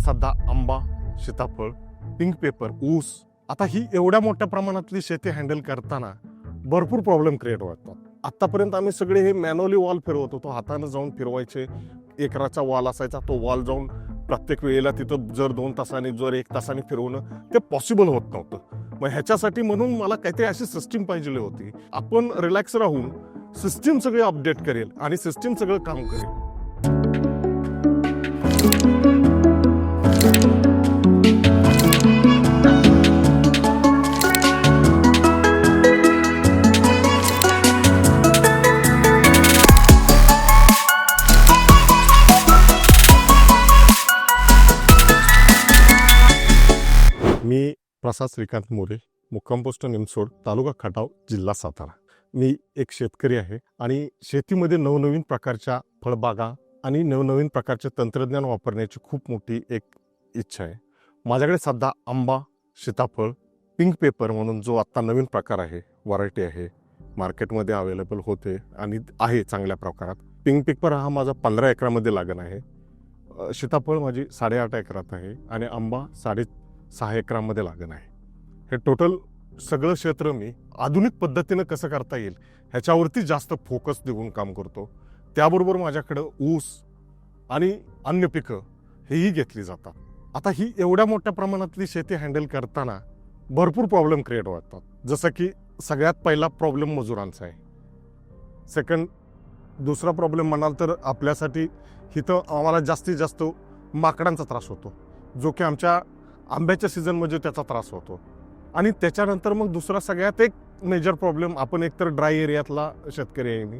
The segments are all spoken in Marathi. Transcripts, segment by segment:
सध्या आंबा सीताफळ पिंक पेपर ऊस आता ही एवढ्या मोठ्या प्रमाणातली शेती हँडल करताना भरपूर प्रॉब्लेम क्रिएट होतात. आतापर्यंत आम्ही सगळे हे मॅन्युअली वॉल फिरवत होतो. हातानं जाऊन फिरवायचे. एकराचा वॉल असायचा तो वॉल जाऊन प्रत्येक वेळेला तिथं जर दोन तासांनी जर एक तासाने फिरवणं ते पॉसिबल होत नव्हतं. मग ह्याच्यासाठी म्हणून मला काहीतरी अशी सिस्टीम पाहिजे होती. आपण रिलॅक्स राहून सिस्टीम सगळे अपडेट करेल आणि सिस्टीम सगळं काम करेल. प्रसाद श्रीकांत मोरे मुक्कामपोस्ट निमसोड तालुका खटाव जिल्हा सातारा. मी एक शेतकरी आहे आणि शेतीमध्ये नवनवीन प्रकारच्या फळबागा आणि नवनवीन प्रकारचे तंत्रज्ञान वापरण्याची खूप मोठी एक इच्छा आहे. माझ्याकडे सध्या आंबा सीताफळ पिंक पेपर म्हणून जो आत्ता नवीन प्रकार आहे व्हरायटी आहे मार्केटमध्ये अवेलेबल होते आणि आहे चांगल्या प्रकारात. पिंक पेपर हा माझा पंधरा एकरामध्ये लागण आहे. सीताफळ माझी साडेआठ एकरात आहे आणि आंबा साडे सहा एकरामध्ये लागण आहे. हे टोटल सगळं क्षेत्र मी आधुनिक पद्धतीनं कसं करता येईल ह्याच्यावरती जास्त फोकस देऊन काम करतो. त्याबरोबर माझ्याकडं ऊस आणि अन्य पिकं हेही घेतली जातात. आता ही एवढ्या मोठ्या प्रमाणातली शेती हँडल करताना भरपूर प्रॉब्लेम क्रिएट होतात. जसं की सगळ्यात पहिला प्रॉब्लेम मजुरांचा आहे. सेकंड दुसरा प्रॉब्लेम म्हणाल तर आपल्यासाठी इथं आम्हाला जास्तीत जास्त माकडांचा त्रास होतो. जो की आमच्या आंब्याच्या सीझनमध्ये त्याचा त्रास होतो. आणि त्याच्यानंतर मग दुसरा सगळ्यात एक मेजर प्रॉब्लेम आपण एकतर ड्राय एरियातला शेतकरी आहे मी.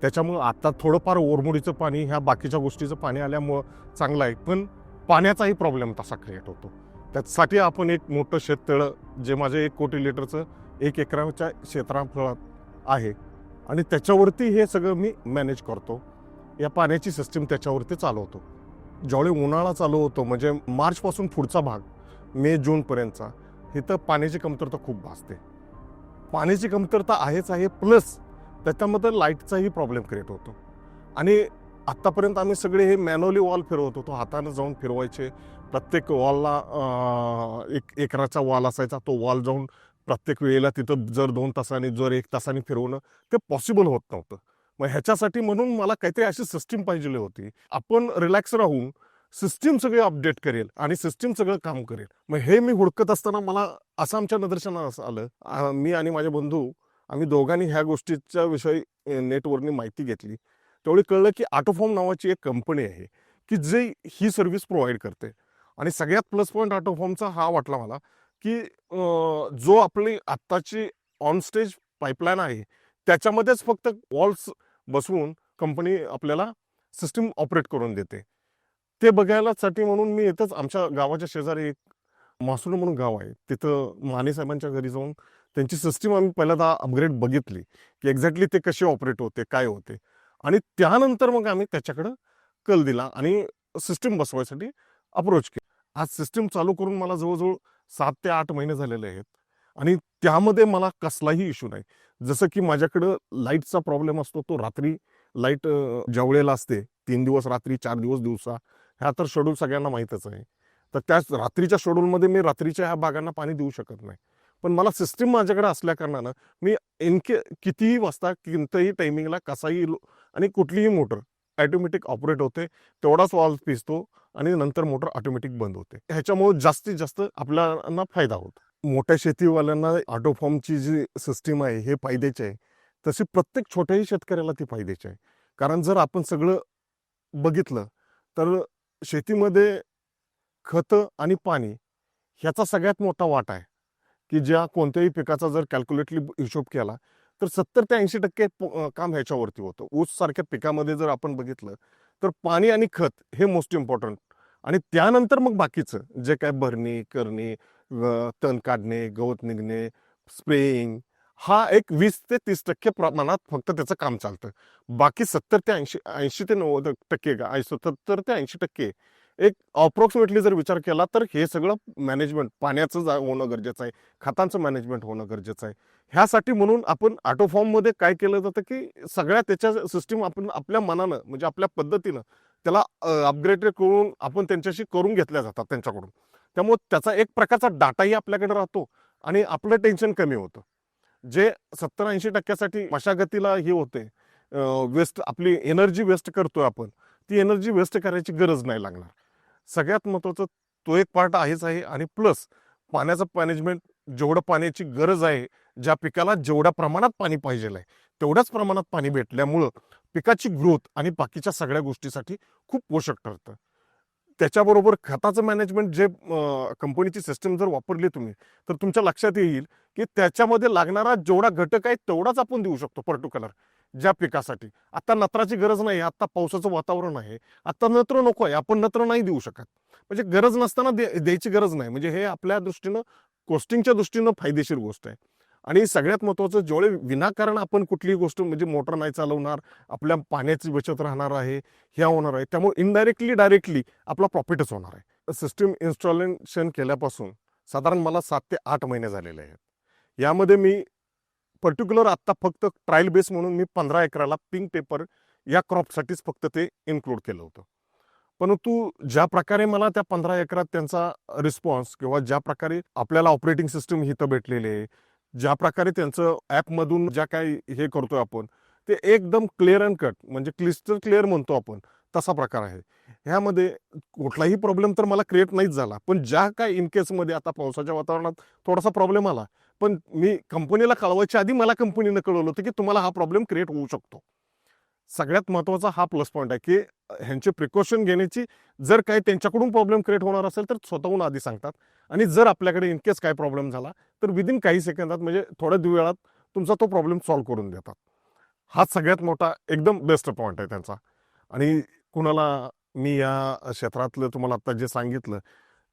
त्याच्यामुळं आता थोडंफार ओरमोडीचं पाणी ह्या बाकीच्या गोष्टीचं पाणी आल्यामुळं चांगलं आहे. पण पाण्याचाही प्रॉब्लेम तसा क्रिएट होतो. त्यासाठी आपण एक मोठं शेततळं जे माझे एक कोटी लिटरचं एक एकराच्या क्षेत्राफळात आहे. आणि त्याच्यावरती हे सगळं मी मॅनेज करतो. या पाण्याची सिस्टीम त्याच्यावरती चालवतो. ज्यावेळी उन्हाळा चालू होतो म्हणजे मार्चपासून पुढचा भाग मे जूनपर्यंतचा इथं पाण्याची कमतरता खूप भासते. पाण्याची कमतरता आहेच आहे प्लस त्याच्यामध्ये लाईटचाही प्रॉब्लेम क्रिएट होतो. आणि आत्तापर्यंत आम्ही सगळे हे मॅन्युअली वॉल फिरवत होतो हातानं जाऊन फिरवायचे. प्रत्येक वॉलला एक एकराचा वॉल असायचा तो वॉल जाऊन प्रत्येक वेळेला तिथं जर दोन तासांनी जर एक तासांनी फिरवणं ते पॉसिबल होत नव्हतं. मग ह्याच्यासाठी म्हणून मला काहीतरी अशी सिस्टीम पाहिजे होती. आपण रिलॅक्स राहून सिस्टीम सगळे अपडेट करेल आणि सिस्टीम सगळं काम करेल. मग हे मी हुडकत असताना मला असं आमच्या निदर्शनास आलं. मी आणि माझे बंधू आम्ही दोघांनी ह्या गोष्टीच्या विषयी नेटवरनी माहिती घेतली. तेवढी कळलं की ऑटोफॉर्म नावाची एक कंपनी आहे की जे ही सर्व्हिस प्रोव्हाइड करते. आणि सगळ्यात प्लस पॉईंट ऑटोफॉर्मचा हा वाटला मला की जो आपली आत्ताची ऑन स्टेज पाईपलाईन आहे त्याच्यामध्येच फक्त वॉल्स बसवून कंपनी आपल्याला सिस्टीम ऑपरेट करून देते. ते बघायलासाठी म्हणून मी इथंच आमच्या गावाच्या शेजारी एक मासुल म्हणून गाव आहे. तिथं माने साहेबांच्या घरी जाऊन त्यांची सिस्टीम आम्ही पहिल्यांदा अपग्रेड बघितली की एक्झॅक्टली ते कसे ऑपरेट होते काय होते. आणि त्यानंतर मग आम्ही त्याच्याकडं कल दिला आणि सिस्टीम बसवायसाठी अप्रोच केला. आज सिस्टीम चालू करून मला जवळजवळ सात ते आठ महिने झालेले आहेत. आणि त्यामध्ये मला कसलाही इश्यू नाही. जसं की माझ्याकडं लाईटचा प्रॉब्लेम असतो तो रात्री लाइट ज्या वेळेला असते तीन दिवस रात्री चार दिवस दिवसा. ह्या तर शेड्यूल सगळ्यांना माहीतच आहे. तर त्याच रात्रीच्या शेड्यूलमध्ये मी रात्रीच्या ह्या भागांना पाणी देऊ शकत नाही. पण मला सिस्टीम माझ्याकडे असल्या कारणानं मी इनके कितीही वाजता कोणत्याही टायमिंगला कसाही लो- आणि कुठलीही मोटर ॲटोमॅटिक ऑपरेट होते तेवढाच वॉल पिसतो आणि नंतर मोटर ऑटोमॅटिक बंद होते. ह्याच्यामुळे जास्तीत जास्त आपल्याला फायदा होतो. मोठ्या शेतीवाल्यांना ऑटोफॉर्मची जी सिस्टीम आहे हे फायद्याची आहे. तशी प्रत्येक छोट्याही शेतकऱ्याला ती फायद्याची आहे. कारण जर आपण सगळं बघितलं तर शेतीमध्ये खतं आणि पाणी ह्याचा सगळ्यात मोठा वाटा आहे की ज्या कोणत्याही पिकाचा जर कॅल्क्युलेटली हिशोब केला तर सत्तर ते ऐंशी टक्के काम ह्याच्यावरती होतं. ऊस सारख्या पिकामध्ये जर आपण बघितलं तर पाणी आणि खत हे मोस्ट इम्पॉर्टंट आणि त्यानंतर मग बाकीचं जे काय भरणी करणे तण काढणे गवत निघणे स्प्रेईंग हा एक वीस ते तीस टक्के प्रमाणात फक्त त्याचं काम चालतं. बाकी सत्तर ते ऐंशी ऐंशी ते नव्वद टक्के का सत्तर ते ऐंशी टक्के एक अप्रॉक्सिमेटली जर विचार केला तर हे सगळं मॅनेजमेंट पाण्याचं जा- होणं गरजेचं आहे खतांचं मॅनेजमेंट होणं गरजेचं आहे. ह्यासाठी म्हणून आपण ऑटोफॉर्ममध्ये काय केलं जातं की सगळ्या त्याच्या सिस्टीम आपण आपल्या मनानं म्हणजे आपल्या पद्धतीनं त्याला अपग्रेड करून आपण त्यांच्याशी करून घेतल्या जातात त्यांच्याकडून. त्यामुळे त्याचा एक प्रकारचा डाटाही आपल्याकडे राहतो आणि आपलं टेन्शन कमी होतं. जे सत्तर ऐंशी टक्क्यासाठी मशागतीला हे होते वेस्ट आपली एनर्जी वेस्ट करतोय आपण ती एनर्जी वेस्ट करायची गरज नाही लागणार. सगळ्यात महत्त्वाचं तो एक पार्ट आहेच आहे आणि प्लस पाण्याचं मॅनेजमेंट जेवढं पाण्याची गरज आहे ज्या पिकाला जेवढ्या प्रमाणात पाणी पाहिजे आहे तेवढ्याच प्रमाणात पाणी भेटल्यामुळं पिकाची ग्रोथ आणि बाकीच्या सगळ्या गोष्टीसाठी खूप पोषक ठरतं. त्याच्याबरोबर खताचं मॅनेजमेंट जे कंपनीची सिस्टम जर वापरली तुम्ही तर तुमच्या लक्षात येईल की त्याच्यामध्ये लागणारा जेवढा घटक आहे तेवढाच आपण देऊ शकतो पर्टिक्युलर ज्या पिकासाठी. आता नत्राची गरज नाही आता पावसाचं वातावरण आहे. आता नत्र नको आहे आपण नत्र नाही देऊ शकत. म्हणजे गरज नसताना दे द्यायची गरज नाही. म्हणजे हे आपल्या दृष्टीनं कोस्टिंगच्या दृष्टीनं फायदेशीर गोष्ट आहे. आणि सगळ्यात महत्त्वाचं जेवढे विनाकारण आपण कुठलीही गोष्ट म्हणजे मोटर नाही चालवणार आपल्या पाण्याची बचत राहणार आहे ह्या होणार आहे त्यामुळे इनडायरेक्टली डायरेक्टली आपला प्रॉफिटच होणार आहे. सिस्टीम इन्स्टॉलेशन केल्यापासून साधारण मला सात ते आठ महिने झालेले आहेत. यामध्ये मी पर्टिक्युलर आत्ता फक्त ट्रायल बेस म्हणून मी पंधरा एकराला पिंक पेपर या क्रॉपसाठीच फक्त ते इन्क्लूड केलं होतं. परंतु ज्या प्रकारे मला त्या पंधरा एकरात त्यांचा रिस्पॉन्स किंवा ज्या प्रकारे आपल्याला ऑपरेटिंग सिस्टम हिथं भेटलेले आहे ज्या प्रकारे त्यांचं ॲपमधून ज्या काही हे करतोय आपण ते एकदम क्लिअर अँड कट म्हणजे क्लिस्टर क्लिअर म्हणतो आपण तसा प्रकार आहे. ह्यामध्ये कुठलाही प्रॉब्लेम तर मला क्रिएट नाहीच झाला पण ज्या काय इन केसमध्ये आता पावसाच्या वातावरणात थोडासा प्रॉब्लेम आला पण मी कंपनीला कळवायच्या आधी मला कंपनीनं कळवलं होतं की तुम्हाला हा प्रॉब्लेम क्रिएट होऊ शकतो. सगळ्यात महत्त्वाचा हा प्लस पॉईंट आहे की ह्यांचे प्रिकॉशन घेण्याची जर काही त्यांच्याकडून प्रॉब्लेम क्रिएट होणार असेल तर स्वतःहून आधी सांगतात. आणि जर आपल्याकडे इनकेस काय प्रॉब्लेम झाला तर विदिन काही सेकंदात म्हणजे थोड्या वेळात तुमचा तो प्रॉब्लेम सॉल्व्ह करून देतात. हा सगळ्यात मोठा एकदम बेस्ट पॉईंट आहे त्यांचा. आणि कुणाला मी या क्षेत्रातलं तुम्हाला आत्ता जे सांगितलं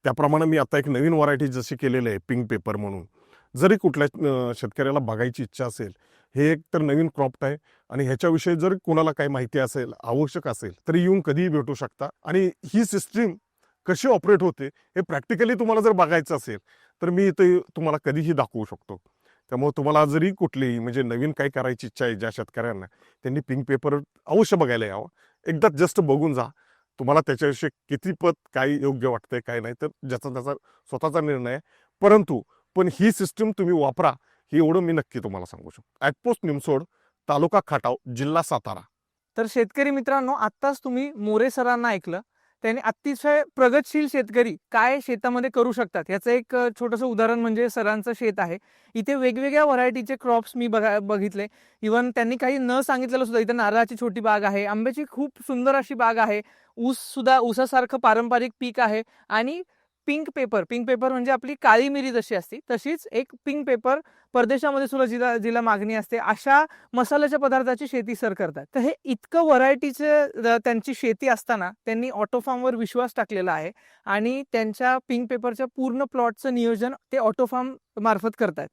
त्याप्रमाणे मी आता एक नवीन व्हरायटी जशी केलेली आहे पिंक पेपर म्हणून. जरी कुठल्या शेतकऱ्याला बघायची इच्छा असेल हे एक तर नवीन क्रॉप्ट आहे आणि ह्याच्याविषयी जर कोणाला काही माहिती असेल आवश्यक असेल तरी येऊन कधीही भेटू शकता. आणि ही सिस्टीम कशी ऑपरेट होते हे प्रॅक्टिकली तुम्हाला जर बघायचं असेल तर मी इथे तुम्हाला कधीही दाखवू शकतो. त्यामुळे तुम्हाला जरी कुठलीही म्हणजे नवीन काही करायची इच्छा आहे ज्या शेतकऱ्यांना त्यांनी पिंक पेपर अवश्य बघायला यावं. एकदा जस्ट बघून जा तुम्हाला त्याच्याविषयी किती पद काय योग्य वाटतंय काय नाही तर ज्याचा त्याचा स्वतःचा निर्णय आहे. परंतु पण ही सिस्टीम तुम्ही वापरा हे एवढं मी नक्की तुम्हाला सांगू शकतो. ॲटपोस्ट निमसोड तालुका खाटाव जिल्हा सातारा. तर शेतकरी मित्रांनो आत्ताच तुम्ही मोरे सरांना ऐकलं. त्यांनी अतिशय प्रगतशील शेतकरी काय शेतामध्ये करू शकतात? याचं एक छोटंसं उदाहरण म्हणजे सरांचं शेत आहे. इथे वेगवेगळ्या व्हरायटीचे क्रॉप्स मी बघा बघितले. इवन त्यांनी काही न सांगितलेलं सुद्धा इथं नारळाची छोटी बाग आहे आंब्याची खूप सुंदर अशी बाग आहे. ऊस सुद्धा ऊसासारखं पारंपरिक पीक आहे. आणि पिंक पेपर. पिंक पेपर म्हणजे आपली काळी मिरी जशी असते तशीच एक पिंक पेपर परदेशामध्ये सुद्धा जिला जिला मागणी असते. अशा मसाल्याच्या पदार्थाची शेती सर करतात. तर हे इतकं व्हरायटीचे त्यांची शेती असताना त्यांनी ऑटोफार्मवर विश्वास टाकलेला आहे आणि त्यांच्या पिंक पेपरच्या पूर्ण प्लॉटचं नियोजन ते ऑटोफार्म मार्फत करतात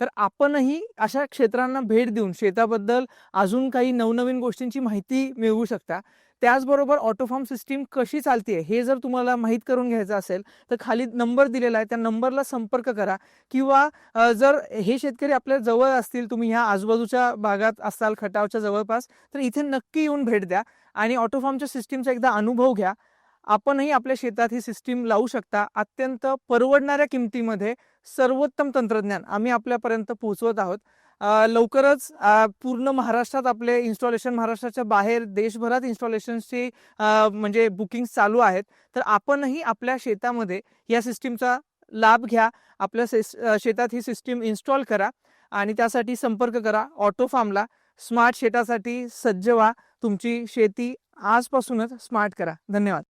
तर आपणही अशा क्षेत्रांना भेट देऊन शेताबद्दल अजून काही नवनवीन गोष्टींची माहिती मिळवू शकता. त्याचबरोबर ऑटोफॉर्म सिस्टीम कशी चालते हे जर तुम्हाला माहीत करून घ्यायचं असेल तर खाली नंबर दिलेला आहे त्या नंबरला संपर्क करा. किंवा जर हे शेतकरी आपल्या जवळ असतील तुम्ही ह्या आजूबाजूच्या भागात असाल खटावच्या जवळपास तर इथे नक्की येऊन भेट द्या आणि ऑटोफॉर्मच्या सिस्टीमचा एकदा अनुभव घ्या. आपणही आपल्या शेतात ही सिस्टीम लावू शकता. अत्यंत परवडणाऱ्या किमतीमध्ये सर्वोत्तम तंत्रज्ञान आम्ही आपल्यापर्यंत पोहोचवत आहोत. लवकरच पूर्ण महाराष्ट्रात आपले इन्स्टॉलेशन महाराष्ट्राच्या बाहेर देशभरात इन्स्टॉलेशनची म्हणजे बुकिंग चालू आहेत. तर आपणही आपल्या शेतामध्ये या सिस्टीमचा लाभ घ्या. आपल्या सेस शेतात ही सिस्टीम इन्स्टॉल करा आणि त्यासाठी संपर्क करा. ऑटो फार्मला स्मार्ट शेतासाठी सज्ज व्हा. तुमची शेती आजपासूनच स्मार्ट करा. धन्यवाद.